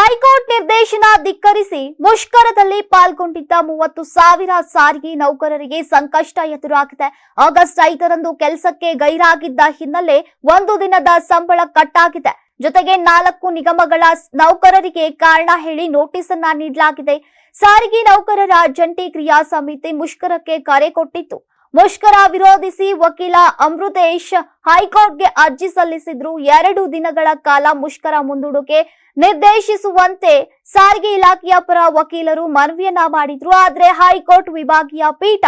High court ನಿರ್ದೇಶನ ಧಿಕ್ಕರಿಸಿ ಮುಷ್ಕರದಲ್ಲಿ ಪಾಲ್ಗೊಂಡಿದ್ದ ಮೂವತ್ತು ಸಾವಿರ ಸಾರಿಗೆ ನೌಕರರಿಗೆ ಸಂಕಷ್ಟ ಎದುರಾಗಿದೆ. ಆಗಸ್ಟ್ ಐದರಂದು ಕೆಲಸಕ್ಕೆ ಗೈರಾಗಿದ್ದ ಹಿನ್ನೆಲೆ ಒಂದು ದಿನದ ಸಂಬಳ ಕಟ್ಟಾಗಿದೆ. ಜೊತೆಗೆ ನಾಲ್ಕು ನಿಗಮಗಳ ನೌಕರರಿಗೆ ಕಾರಣ ಹೇಳಿ ನೋಟಿಸ್ ಅನ್ನ ನೀಡಲಾಗಿದೆ. ಸಾರಿಗೆ ನೌಕರರ ಜಂಟಿ ಕ್ರಿಯಾ ಸಮಿತಿ ಮುಷ್ಕರಕ್ಕೆ ಕರೆ ಕೊಟ್ಟಿತ್ತು. ಮುಷ್ಕರ ವಿರೋಧಿಸಿ ವಕೀಲ ಅಮೃತೇಶ್ ಹೈಕೋರ್ಟ್ಗೆ ಅರ್ಜಿ ಸಲ್ಲಿಸಿದ್ರು ಎರಡು ದಿನಗಳ ಕಾಲ ಮುಷ್ಕರ ಮುಂದೂಡಿಕೆ ನಿರ್ದೇಶಿಸುವಂತೆ ಸಾರಿಗೆ ಇಲಾಖೆಯ ಪರ ವಕೀಲರು ಮನವಿಯನ್ನ ಮಾಡಿದ್ರು. ಆದ್ರೆ ಹೈಕೋರ್ಟ್ ವಿಭಾಗೀಯ ಪೀಠ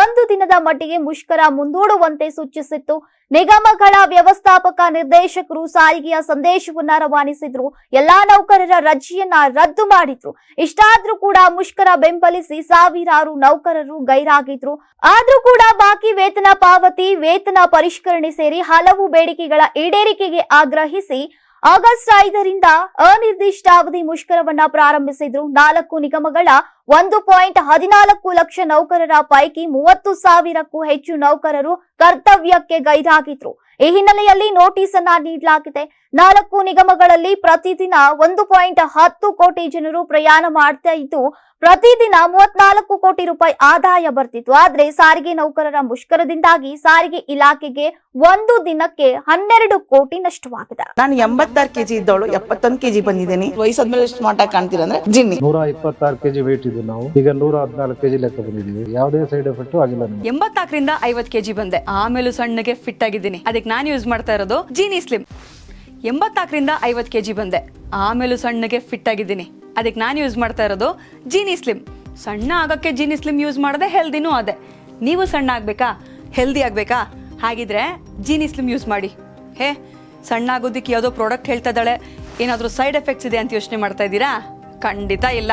ಒಂದು ದಿನದ ಮಟ್ಟಿಗೆ ಮುಷ್ಕರ ಮುಂದೂಡುವಂತೆ ಸೂಚಿಸಿತ್ತು. ನಿಗಮಗಳ ವ್ಯವಸ್ಥಾಪಕ ನಿರ್ದೇಶಕರು ಸಾರಿಗೆಯ ಸಂದೇಶವನ್ನ ರವಾನಿಸಿದ್ರು. ಎಲ್ಲಾ ನೌಕರರ ರಜೆಯನ್ನ ರದ್ದು ಮಾಡಿದ್ರು. ಇಷ್ಟಾದ್ರೂ ಕೂಡ ಮುಷ್ಕರ ಬೆಂಬಲಿಸಿ ಸಾವಿರಾರು ನೌಕರರು ಗೈರಾಗಿದ್ರು. ಆದ್ರೂ ಕೂಡ ಬಾಕಿ ವೇತನ ಪಾವತಿ, ವೇತನ ಪರಿಷ್ಕರಣೆ ಸೇರಿ ಹಲವು ಬೇಡಿಕೆಗಳ ಈಡೇರಿಕೆಗೆ ಆಗ್ರಹಿಸಿ ಆಗಸ್ಟ್ ಐದರಿಂದ ಅನಿರ್ದಿಷ್ಟಾವಧಿ ಮುಷ್ಕರವನ್ನ ಪ್ರಾರಂಭಿಸಿದ್ರು ನಾಲ್ಕು ನಿಗಮಗಳ ಒಂದು ಪಾಯಿಂಟ್ ಹದಿನಾಲ್ಕು ಲಕ್ಷ ನೌಕರರ ಪೈಕಿ ಮೂವತ್ತು ಸಾವಿರಕ್ಕೂ ಹೆಚ್ಚು ನೌಕರರು ಕರ್ತವ್ಯಕ್ಕೆ ಗೈರಾಗಿದ್ರು. ಈ ಹಿನ್ನೆಲೆಯಲ್ಲಿ ನೋಟಿಸ್ ಅನ್ನ ನೀಡಲಾಗಿದೆ. ನಾಲ್ಕು ನಿಗಮಗಳಲ್ಲಿ ಪ್ರತಿದಿನ ಒಂದು ಪಾಯಿಂಟ್ ಹತ್ತು ಕೋಟಿ ಜನರು ಪ್ರಯಾಣ ಮಾಡ್ತಾ ಇದ್ದು ಪ್ರತಿದಿನ ಮೂವತ್ನಾಲ್ಕು ಕೋಟಿ ರೂಪಾಯಿ ಆದಾಯ ಬರ್ತಿತ್ತು. ಆದ್ರೆ ಸಾರಿಗೆ ನೌಕರರ ಮುಷ್ಕರದಿಂದಾಗಿ ಸಾರಿಗೆ ಇಲಾಖೆಗೆ ಒಂದು ದಿನಕ್ಕೆ ಹನ್ನೆರಡು ಕೋಟಿ ನಷ್ಟವಾಗಿದೆ. ನಾನು ಎಂಬತ್ತಾರು ಕೆಜಿ ಇದ್ದವಳು ಎಪ್ಪತ್ತೊಂದು ಕೆಜಿ ಬಂದಿದ್ದೀನಿ. ವಯಸ್ಸಾದ್ಮೇಲೆ ಸ್ಮಾರ್ಟ್ ಆಗಿ ಕಾಣ್ತೀರ ಅಂದ್ರೆ ಜಿನ್ನಿ. ನೂರ ಇಪ್ಪತ್ತಾರು ಕೆಜಿ ವೇಟ್ ಇದ್ದು ನಾವು. ಈಗ ನೂರ ಹದಿನಾಲ್ಕು ಕೆಜಿ ಲೆಕ್ಕ ಬಂದಿದ್ದೀವಿ ಯಾವುದೇ ಸೈಡ್ ಎಫೆಕ್ಟ್ ಆಗಿಲ್ಲ ಎಂಬತ್ನಾಲ್ಕರಿಂದ ಐವತ್ ಕೆಜಿ ಬಂದೆ. ಆಮೇಲೂ ಸಣ್ಣಗೆ ಫಿಟ್ ಆಗಿದ್ದೀನಿ. ಅದಕ್ಕೆ ನಾನು ಯೂಸ್ ಮಾಡ್ತಾ ಇರೋದು ಜೀನಿ ಸ್ಲಿಮ್ ಎಂಬತ್ನಾಲ್ಕರಿಂದ ಐವತ್ ಕೆಜಿ ಬಂದೆ. ಆಮೇಲೂ ಸಣ್ಣಗೆ ಫಿಟ್ ಆಗಿದ್ದೀನಿ. ಅದಕ್ಕೆ ನಾನು ಯೂಸ್ ಮಾಡ್ತಾ ಇರೋದು ಜೀನಿ ಸ್ಲಿಮ್ ಸಣ್ಣ ಆಗೋಕ್ಕೆ ಜೀನಿ ಸ್ಲಿಮ್ ಯೂಸ್ ಮಾಡದೆ ಹೆಲ್ದಿನೂ ಅದೇ. ನೀವು ಸಣ್ಣ ಆಗ್ಬೇಕಾ? ಹೆಲ್ದಿ ಆಗ್ಬೇಕಾ? ಹಾಗಿದ್ರೆ ಜೀನಿ ಸ್ಲಿಮ್ ಯೂಸ್ ಮಾಡಿ. ಹೇ, ಸಣ್ಣ ಆಗೋದಿಕ್ಕೆ ಯಾವುದೋ ಪ್ರಾಡಕ್ಟ್ ಹೇಳ್ತಾ ಇದ್ದಾಳೆ. ಏನಾದರೂ ಸೈಡ್ ಎಫೆಕ್ಟ್ಸ್ ಇದೆ ಅಂತ ಯೋಚನೆ ಮಾಡ್ತಾ ಇದ್ದೀರಾ? ಖಂಡಿತ ಇಲ್ಲ.